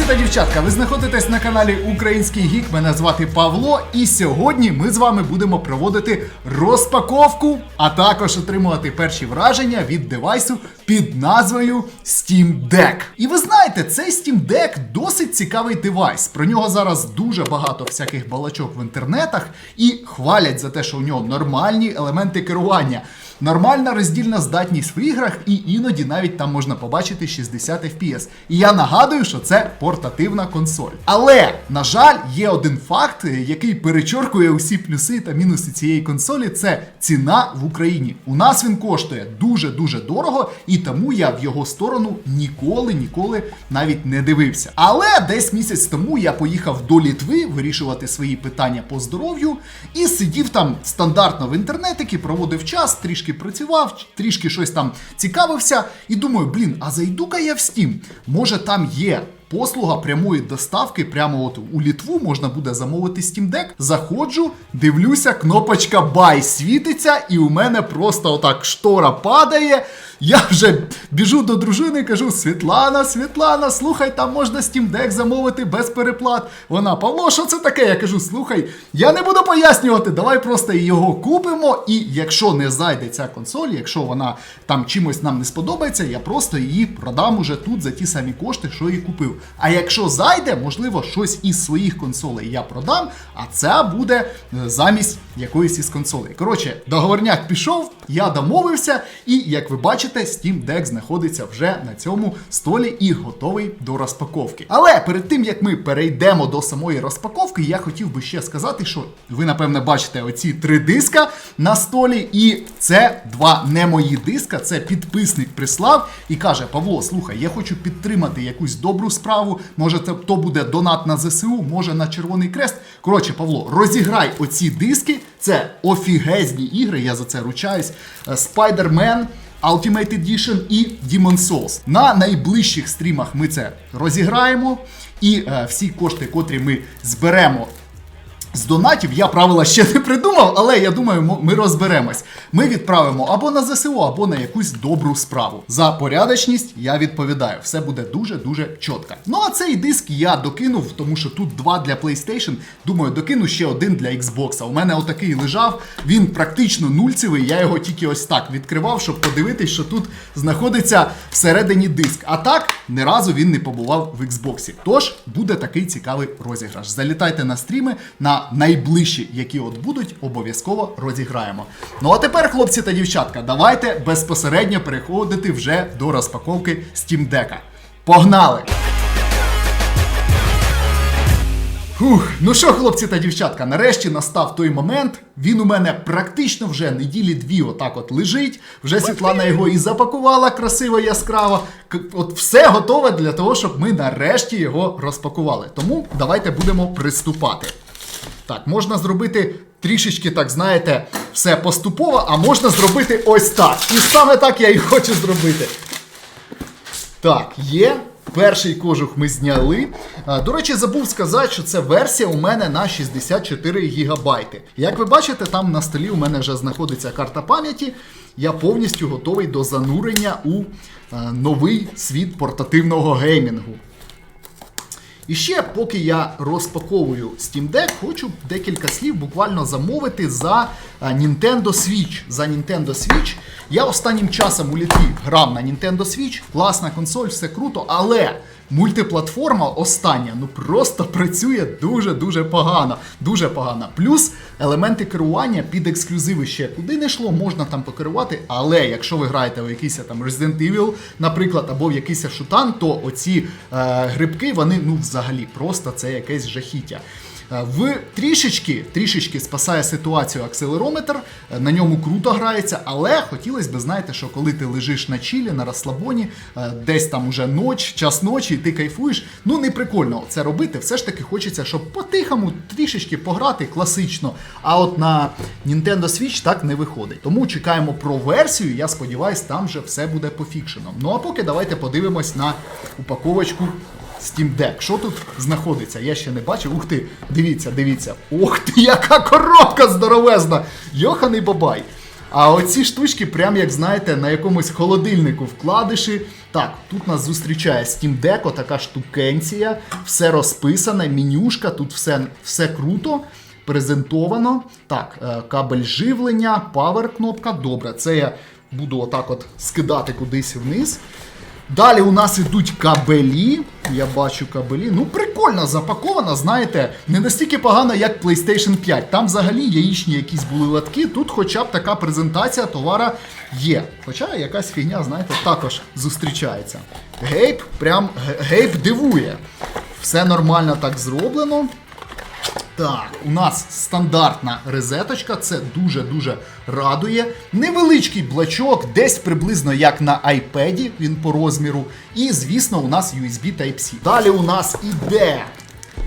Хлопці та дівчатка, ви знаходитесь на каналі Український Гік. Мене звати Павло, і сьогодні ми з вами будемо проводити розпаковку, а також отримувати перші враження від девайсу під назвою Steam Deck. І ви знаєте, цей Steam Deck досить цікавий девайс. Про нього зараз дуже багато всяких балачок в інтернетах і хвалять за те, що у нього нормальні елементи керування. Нормальна роздільна здатність в іграх, і іноді навіть там можна побачити 60 FPS. І я нагадую, що це портативна консоль. Але, на жаль, є один факт, який перечоркує усі плюси та мінуси цієї консолі. Це ціна в Україні. У нас він коштує дуже-дуже дорого, і тому я в його сторону ніколи, ніколи навіть не дивився. Але десь місяць тому я поїхав до Літви вирішувати свої питання по здоров'ю і сидів там стандартно в інтернетики, проводив час, трішки працював, трішки щось там цікавився, і думаю, блін, а зайду-ка я в Steam. Може там є. Послуга прямої доставки прямо от у Літву можна буде замовити Steam Deck. Заходжу, дивлюся, кнопочка Buy світиться, і у мене просто отак штора падає. Я вже біжу до дружини і кажу: Світлана, Світлана, слухай, там можна Steam Deck замовити без переплат. Вона, Павло, що це таке? Я кажу, слухай, я не буду пояснювати, давай просто його купимо. І якщо не зайде ця консоль, якщо вона там чимось нам не сподобається, я просто її продам уже тут за ті самі кошти, що і купив. А якщо зайде, можливо, щось із своїх консолей я продам, а це буде е, замість якоїсь із консолей. Коротше, договорняк пішов, я домовився, і як ви бачите, Steam Deck знаходиться вже на цьому столі і готовий до розпаковки. Але перед тим як ми перейдемо до самої розпаковки, я хотів би ще сказати, що ви напевне бачите оці три диска на столі, і це два не мої диска. Це підписник прислав і каже: Павло, слухай, я хочу підтримати якусь добру справу. Може, це то буде донат на ЗСУ, може на Червоний Крест. Коротше, Павло, розіграй оці диски. Це офігезні ігри, я за це ручаюсь. Spider-Man, Ultimate Edition і Demon Souls. На найближчих стрімах ми це розіграємо. І е, всі кошти, котрі ми зберемо з донатів я правила ще не придумав, але я думаю, ми розберемось. Ми відправимо або на ЗСУ, або на якусь добру справу. За порядочність я відповідаю. Все буде дуже-дуже чітко. Ну а цей диск я докинув, тому що тут два для PlayStation. Думаю, докину ще один для Xbox. У мене отакий лежав. Він практично нульцевий. Я його тільки ось так відкривав, щоб подивитись, що тут знаходиться всередині диск. А так ні разу він не побував в Xbox. Тож буде такий цікавий розіграш. Залітайте на стріми на найближчі, які от будуть, обов'язково розіграємо. Ну а тепер, хлопці та дівчатка, давайте безпосередньо переходити вже до розпаковки Steam Deck. Погнали! Фух, ну що, хлопці та дівчатка, нарешті настав той момент. Він у мене практично вже неділі дві отак от лежить. Вже Світлана його і запакувала красиво, яскраво. От все готове для того, щоб ми нарешті його розпакували. Тому давайте будемо приступати. Так, можна зробити трішечки, так знаєте, все поступово, а можна зробити ось так. І саме так я і хочу зробити. Так, є. Перший кожух ми зняли. До речі, забув сказати, що це версія у мене на 64 гігабайти. Як ви бачите, там на столі у мене вже знаходиться карта пам'яті. Я повністю готовий до занурення у новий світ портативного геймінгу. І ще, поки я розпаковую Steam Deck, хочу декілька слів буквально замовити за е, Nintendo Switch. За Nintendo Switch. Я останнім часом у літі грав на Nintendo Switch, класна консоль, все круто, але мультиплатформа остання ну просто працює дуже-дуже погано. Дуже погано. Плюс елементи керування під ексклюзиви ще куди не йшло, можна там покерувати. Але якщо ви граєте в якийсь там Resident Evil, наприклад, або в якийсь шутан, то оці е, грибки, вони ну взагалі просто це якесь жахіття. Е, В трішечки, трішечки спасає ситуацію акселерометр, е, на ньому круто грається, але хотілося б, знаєте, що коли ти лежиш на чілі, на розслабоні, е, десь там уже ноч, час ночі, і ти кайфуєш, ну не прикольно це робити. Все ж таки хочеться, щоб по-тихому трішечки пограти класично. А от на Nintendo Switch так не виходить. Тому чекаємо про версію. Я сподіваюся, там вже все буде пофікшено. Ну а поки давайте подивимось на упаковочку Steam Deck. Що тут знаходиться? Я ще не бачив. Ух ти, дивіться, дивіться. Ух ти, яка коробка здоровезна! Йоханий бабай. А оці штучки, прям як знаєте, на якомусь холодильнику вкладиші. Так, тут нас зустрічає Steam Deck, така штукенція, все розписане, менюшка, тут все, все круто. Презентовано. Так, е, кабель живлення, павер кнопка. Добре, це я буду отак от скидати кудись вниз. Далі у нас ідуть кабелі. Я бачу кабелі. Ну, прикольно запаковано, знаєте, не настільки погано, як PlayStation 5. Там взагалі яєчні якісь були латки. Тут хоча б така презентація товара є. Хоча якась фігня, знаєте, також зустрічається. Гейб прям ге- гейб дивує. Все нормально так зроблено. Так, у нас стандартна розеточка, це дуже-дуже радує. Невеличкий блачок, десь приблизно як на iPad, він по розміру. І, звісно, у нас USB Type-C. Далі у нас іде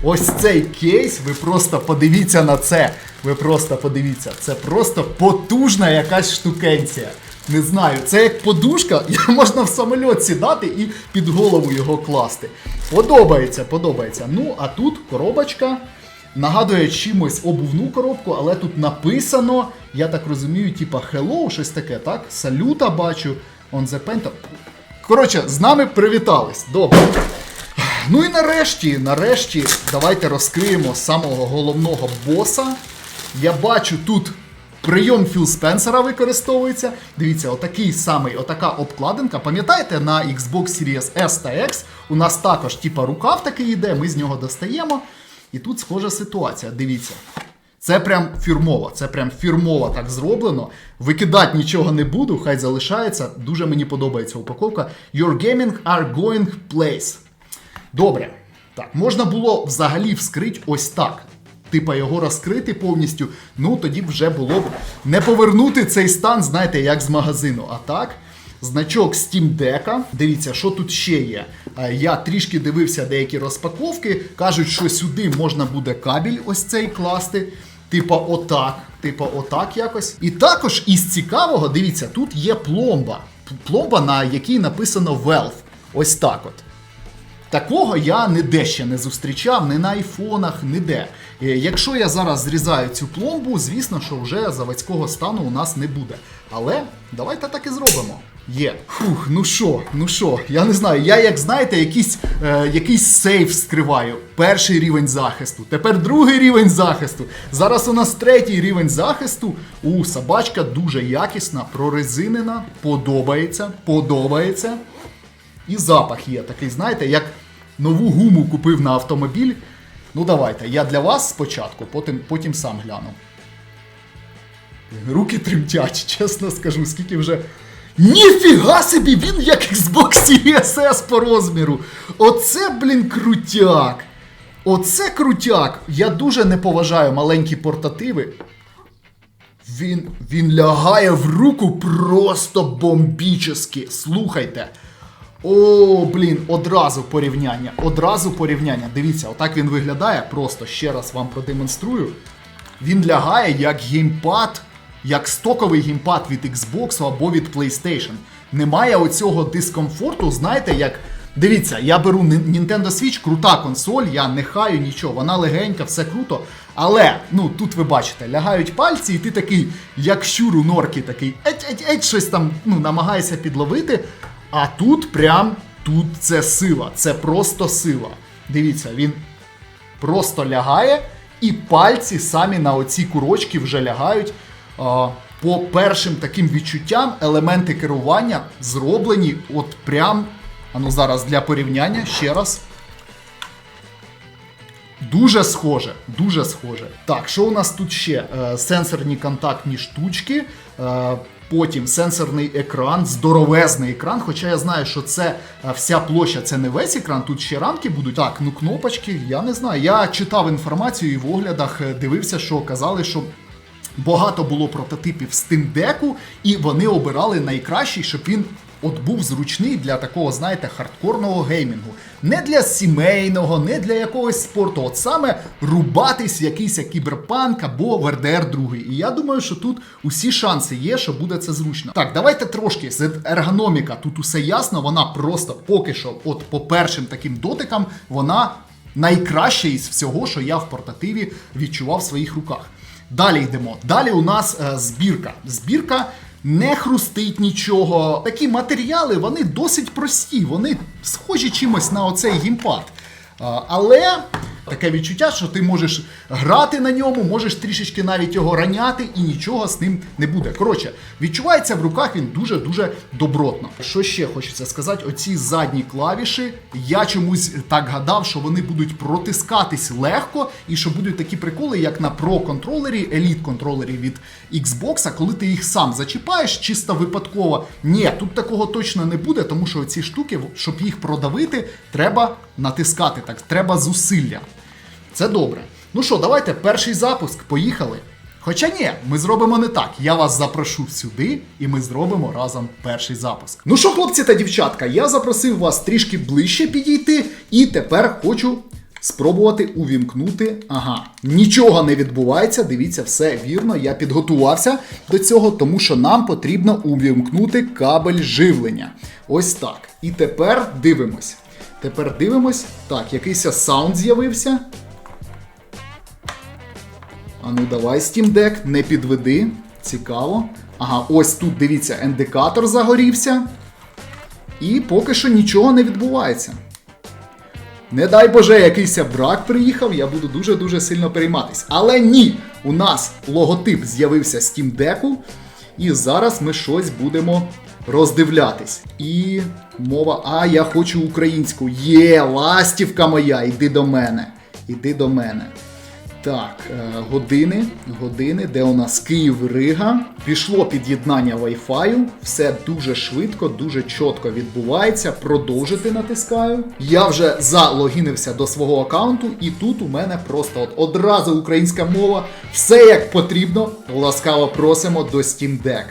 ось цей кейс. Ви просто подивіться на це. Ви просто подивіться. Це просто потужна якась штукенція. Не знаю, це як подушка, можна в самольот сідати і під голову його класти. Подобається, подобається. Ну, а тут коробочка. Нагадує чимось обувну коробку, але тут написано, я так розумію, типа hello, щось таке, так? Салюта бачу, on the penta. Коротше, з нами привітались. Добре. Ну і нарешті, нарешті, давайте розкриємо самого головного боса. Я бачу тут прийом Філ Спенсера використовується. Дивіться, отакий самий, отака обкладинка. Пам'ятаєте, на Xbox Series S та X у нас також, типа, рукав такий йде, ми з нього достаємо. І тут схожа ситуація. Дивіться. Це прям фірмово, це прям фірмово так зроблено. Викидати нічого не буду, хай залишається. Дуже мені подобається упаковка. Your gaming are going place. Добре. Так, можна було взагалі вскрити ось так. Типа його розкрити повністю. Ну тоді вже було б не повернути цей стан, знаєте, як з магазину. А так, значок Steam Deck. Дивіться, що тут ще є. Е, Я трішки дивився деякі розпаковки. Кажуть, що сюди можна буде кабель ось цей класти. Типа отак. Типа отак якось. І також із цікавого, дивіться, тут є пломба. Пломба, на якій написано Valve. Ось так от. Такого я ніде ще не зустрічав, ні на айфонах, ніде. Е, Якщо я зараз зрізаю цю пломбу, звісно, що вже заводського стану у нас не буде. Але давайте так і зробимо. Є. Фух, ну що, ну що, я не знаю. Я, як знаєте, якийсь, е, якийсь сейф скриваю. Перший рівень захисту, тепер другий рівень захисту. Зараз у нас третій рівень захисту. У собачка дуже якісна, прорезинена, подобається, подобається. І запах є такий, знаєте, як нову гуму купив на автомобіль. Ну давайте, я для вас спочатку, потім, потім сам гляну. Руки тремтять, чесно скажу, скільки вже. Ніфіга собі, він як Xbox Series S по розміру. Оце, блін, крутяк. Оце крутяк. Я дуже не поважаю маленькі портативи. Він, він лягає в руку просто бомбічески. Слухайте. О, блін, одразу порівняння. Одразу порівняння. Дивіться, отак він виглядає. Просто ще раз вам продемонструю. Він лягає як геймпад, як стоковий геймпад від Xbox або від PlayStation. Немає оцього дискомфорту, знаєте, як. Дивіться, я беру Nintendo Switch, крута консоль, я не хаю нічого, вона легенька, все круто. Але, ну тут ви бачите, лягають пальці, і ти такий, як щур у норки, такий еть-еть-еть, щось там ну, намагаєшся підловити. А тут прям тут це сила, це просто сила. Дивіться, він просто лягає, і пальці самі на оці курочки вже лягають. По першим таким відчуттям елементи керування зроблені от прям. А ну зараз для порівняння ще раз. Дуже схоже, дуже схоже. Так, що у нас тут ще? Е, сенсорні контактні штучки. Е, Потім сенсорний екран, здоровезний екран. Хоча я знаю, що це е, вся площа, це не весь екран, тут ще рамки будуть. Так, ну кнопочки, я не знаю. Я читав інформацію і в оглядах е, дивився, що казали, що багато було прототипів Steam Deck, і вони обирали найкращий, щоб він от був зручний для такого, знаєте, хардкорного геймінгу. Не для сімейного, не для якогось спорту. От саме рубатись якийсь кіберпанк або в 2. І я думаю, що тут усі шанси є, що буде це зручно. Так, давайте трошки з ергономіка. Тут усе ясно, вона просто поки що, от по першим таким дотикам, вона найкраща із всього, що я в портативі відчував в своїх руках. Далі йдемо. Далі у нас е, збірка. Збірка не хрустить нічого. Такі матеріали вони досить прості, вони схожі чимось на оцей гімпад. Е, Але таке відчуття, що ти можеш грати на ньому, можеш трішечки навіть його раняти, і нічого з ним не буде. Коротше, відчувається в руках він дуже-дуже добротно. Що ще хочеться сказати? Оці задні клавіші, я чомусь так гадав, що вони будуть протискатись легко, і що будуть такі приколи, як на Pro контролері, еліт контролері від Xbox, коли ти їх сам зачіпаєш чисто випадково. Ні, тут такого точно не буде, тому що ці штуки, щоб їх продавити, треба натискати так, треба зусилля. Це добре. Ну що, давайте перший запуск, поїхали. Хоча ні, ми зробимо не так. Я вас запрошу сюди, і ми зробимо разом перший запуск. Ну що, хлопці та дівчатка, я запросив вас трішки ближче підійти, і тепер хочу спробувати увімкнути. Ага, нічого не відбувається. Дивіться, все вірно. Я підготувався до цього, тому що нам потрібно увімкнути кабель живлення. Ось так. І тепер дивимось. Тепер дивимось. Так, якийсь саунд з'явився. А ну давай, Steam Deck, не підведи. Цікаво. Ага, ось тут дивіться, індикатор загорівся. І поки що нічого не відбувається. Не дай Боже, якийсь брак приїхав, я буду дуже-дуже сильно перейматись. Але ні! У нас логотип з'явився Steam Deck, і зараз ми щось будемо роздивлятись. І мова. А, я хочу українську. Є, ластівка моя, іди до мене. Іди до мене. Так, е, години, години, де у нас Київ Рига. Пішло під'єднання Wi-Fi, все дуже швидко, дуже чітко відбувається. Продовжити натискаю. Я вже залогінився до свого аккаунту, і тут у мене просто от одразу українська мова. Все як потрібно. Ласкаво просимо до Steam Deck.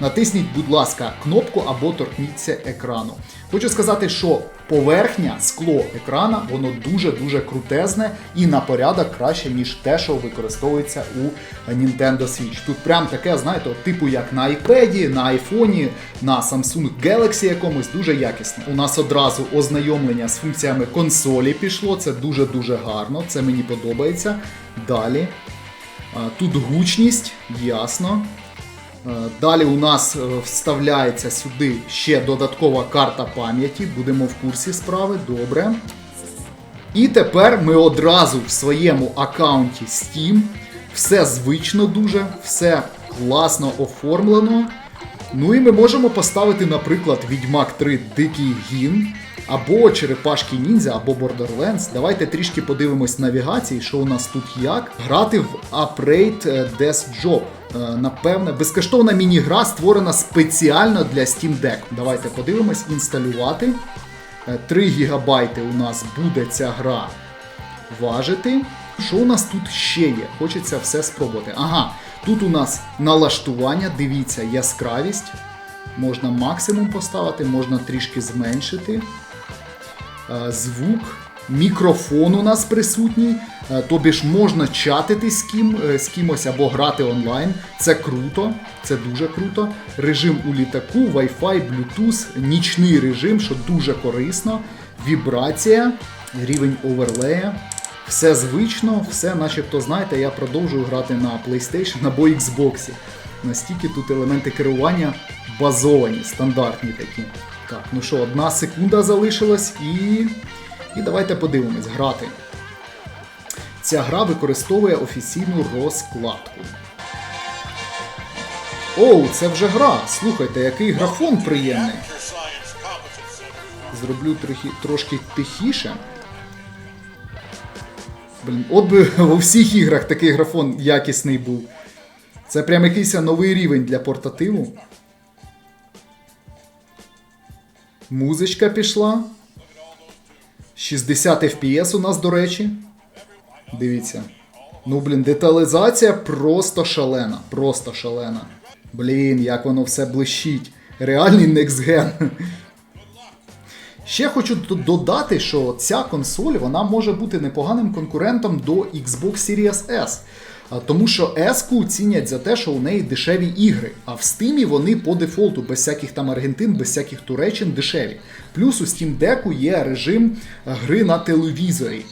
Натисніть, будь ласка, кнопку або торкніться екрану. Хочу сказати, що поверхня, скло екрана, воно дуже-дуже крутезне і на порядок краще, ніж те, що використовується у Nintendo Switch. Тут прям таке, знаєте, типу як на iPad, на iPhone, на Samsung Galaxy якомусь дуже якісне. У нас одразу ознайомлення з функціями консолі пішло. Це дуже-дуже гарно, це мені подобається. Далі. Тут гучність, ясно. Е, Далі у нас е, вставляється сюди ще додаткова карта пам'яті. Будемо в курсі справи, добре. І тепер ми одразу в своєму аккаунті Steam. Все звично дуже, все класно оформлено. Ну і ми можемо поставити, наприклад, Відьмак 3 Дикий Гін, або Черепашки Ніндзя, або Borderlands. Давайте трішки подивимось навігації, що у нас тут як. Грати в Upgrade е, Death Job. Е, Напевне, безкоштовна міні-гра створена спеціально для Steam Deck. Давайте подивимось, інсталювати. Е, 3 ГБ у нас буде ця гра важити. Що у нас тут ще є? Хочеться все спробувати. Ага, тут у нас налаштування, дивіться, яскравість. Можна максимум поставити, можна трішки зменшити. Е, Звук, мікрофон у нас присутній. Е, Тобі ж можна чатити з, ким, е, з кимось або грати онлайн. Це круто, це дуже круто. Режим у літаку, Wi-Fi, Bluetooth, нічний режим, що дуже корисно. Вібрація, рівень оверлея. Все звично, все, начебто, знаєте, я продовжую грати на PlayStation або Xbox. Настільки тут елементи керування базовані, стандартні такі. Так, ну що, одна секунда залишилась і. І давайте подивимось, грати. Ця гра використовує офіційну розкладку. Оу, це вже гра. Слухайте, який графон приємний. Зроблю трохи, трошки тихіше. Блін, от би у всіх іграх такий графон якісний був. Це прям якийсь новий рівень для портативу. Музичка пішла. 60 FPS у нас, до речі. Дивіться. Ну, блін, деталізація просто шалена. Просто шалена. Блін, як воно все блищить. Реальний Next Gen. Ще хочу додати, що ця консоль вона може бути непоганим конкурентом до Xbox Series S. Тому що S-ку цінять за те, що у неї дешеві ігри, а в Steam вони по дефолту, без всяких там Аргентин, без всяких Туреччин дешеві. Плюс у Steam Deck є режим е, гри на телевізорі.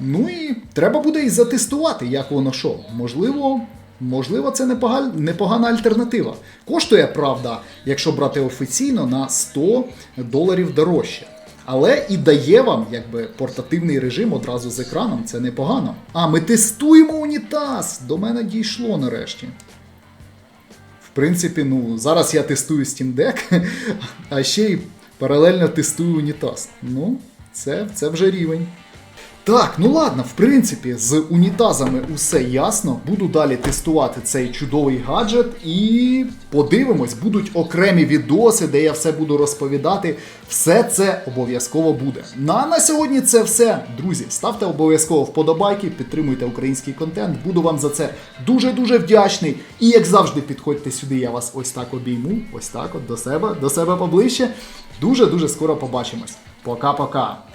Ну і треба буде і затестувати, як воно що. Можливо, можливо, це непогана альтернатива. Коштує, правда, якщо брати офіційно, на 100 доларів дорожче. Але і дає вам якби портативний режим одразу з екраном, це непогано. А ми тестуємо унітаз. До мене дійшло нарешті. В принципі, ну, зараз я тестую Steam Deck, а ще й паралельно тестую унітаз. Ну, це, це вже рівень. Так, ну ладно, в принципі, з унітазами усе ясно. Буду далі тестувати цей чудовий гаджет і подивимось, будуть окремі відоси, де я все буду розповідати. Все це обов'язково буде. Ну а на сьогодні це все. Друзі, ставте обов'язково вподобайки, підтримуйте український контент. Буду вам за це дуже-дуже вдячний. І як завжди, підходьте сюди, я вас ось так обійму, ось так от до себе, до себе поближче. Дуже-дуже скоро побачимось. Пока-пока.